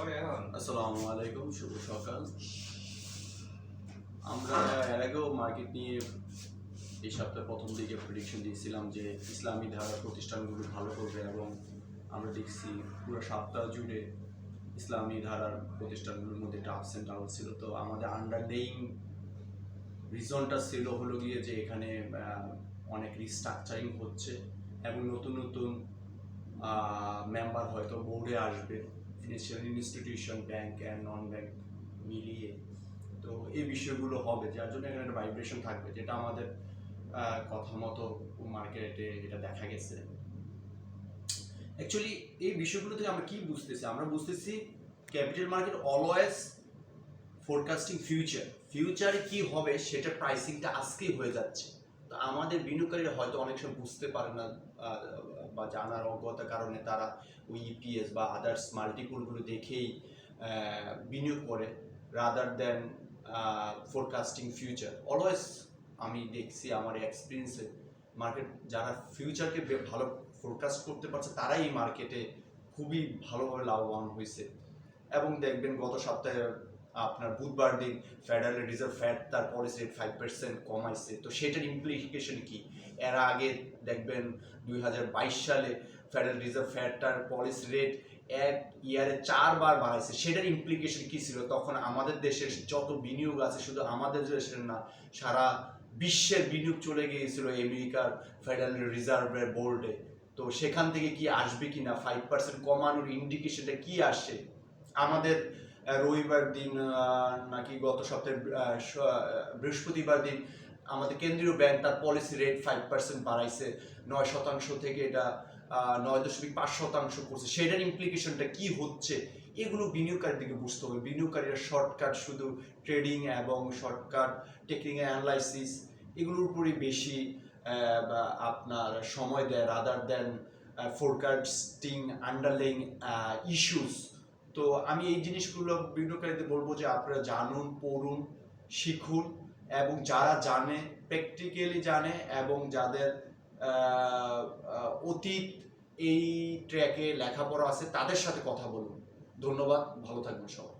আসসালামু আলাইকুম, শুভ সকাল। আমরা এর আগেও মার্কেট নিয়ে এই প্রথম দিকে প্রেডিকশন দিয়েছিলাম যে ইসলামী ধারার প্রতিষ্ঠানগুলো ভালো করবে এবং আমরা দেখছি পুরো সপ্তাহ জুড়ে ইসলামী ধারার প্রতিষ্ঠানগুলোর মধ্যে একটা আপস অ্যান্ড ডাউন ছিল। তো আমাদের আন্ডারলেইং রিজনটা ছিল হলো গিয়ে যে এখানে অনেক রিস্ট্রাকচারিং হচ্ছে এবং নতুন নতুন মেম্বার হয়তো বোর্ডে আসবে। Financial institution bank and non bank মিলিয়ে। তো এই বিষয়গুলো হবে, যার জন্য এখানে একটা ভাইব্রেশন থাকবে, যেটা আমাদের কথা মতো মার্কেটে এটা দেখা গেছে। অ্যাকচুয়ালি এই বিষয়গুলো থেকে আমরা কি বুঝতেছি? আমরা বুঝতেছি capital market always forecasting future ফিউচারে কি হবে, সেটা প্রাইসিংটা আজকেই হয়ে যাচ্ছে। আমাদের বিনিয়োগকারীরা হয়তো অনেক সময় বুঝতে পারে না বা জানার অজ্ঞতার কারণে তারা ওই ইপিএস বা আদার্স মাল্টিপুলগুলো দেখেই বিনিয়োগ করে rather than forecasting future always আমি দেখছি আমার এক্সপিরিয়েন্সে মার্কেট যারা ফিউচারকে ভালো ফোরকাস্ট করতে পারছে, তারাই মার্কেটে খুবই ভালোভাবে লাভবান হয়েছে। এবং দেখবেন গত সপ্তাহে আপনার বুধবার দিন ফেডারেল রিজার্ভ ফ্যাট তার পলিসি রেট ফাইভ পার্সেন্ট কমাইছে। তো সেটার ইমপ্লিকেশন কি? এর আগে দেখবেন দুই হাজার বাইশ সালে ফেডারেল রিজার্ভ ফ্যাট তার পলিসি রেট এক ইয়ারে চারবার বাড়াইছে। সেটার ইমপ্লিকেশন কি ছিল? তখন আমাদের দেশের যত বিনিয়োগ আছে, শুধু আমাদের দেশের না, সারা বিশ্বের বিনিয়োগ চলে গিয়েছিল আমেরিকার ফেডারেল রিজার্ভের বোর্ডে তো সেখান থেকে কি আসবে কি না ফাইভ পার্সেন্ট কমানোর ইন্ডিকেশনটা কি আসে? আমাদের রবিবার দিন নাকি গত সপ্তাহে বৃহস্পতিবার দিন আমাদের কেন্দ্রীয় ব্যাংক তার পলিসি রেট ফাইভ পার্সেন্ট বাড়াইছে, নয় শতাংশ থেকে এটা নয় দশমিক পাঁচ শতাংশ করছে। সেটার ইমপ্লিকেশনটা কি হচ্ছে? এগুলো বিনিয়োগকারীদেরকে বুঝতে হবে। বিনিয়োগকারীরা শর্টকাট শুধু ট্রেডিং এবং শর্টকাট টেকনিক্যাল অ্যানালাইসিস এগুলোর উপরই বেশি আপনার সময় দেয় rather than forecasting underlying issues তো আমি এই জিনিসগুলো বিনিয়োগকারীদের বলব যে আপনারা জানুন, পড়ুন, শিখুন এবং যারা জানে প্র্যাকটিক্যালি জানে এবং যাদের অতীত এই ট্র্যাকে লেখাপড়া আছে তাদের সাথে কথা বলুন। ধন্যবাদ, ভালো থাকবেন সবাই।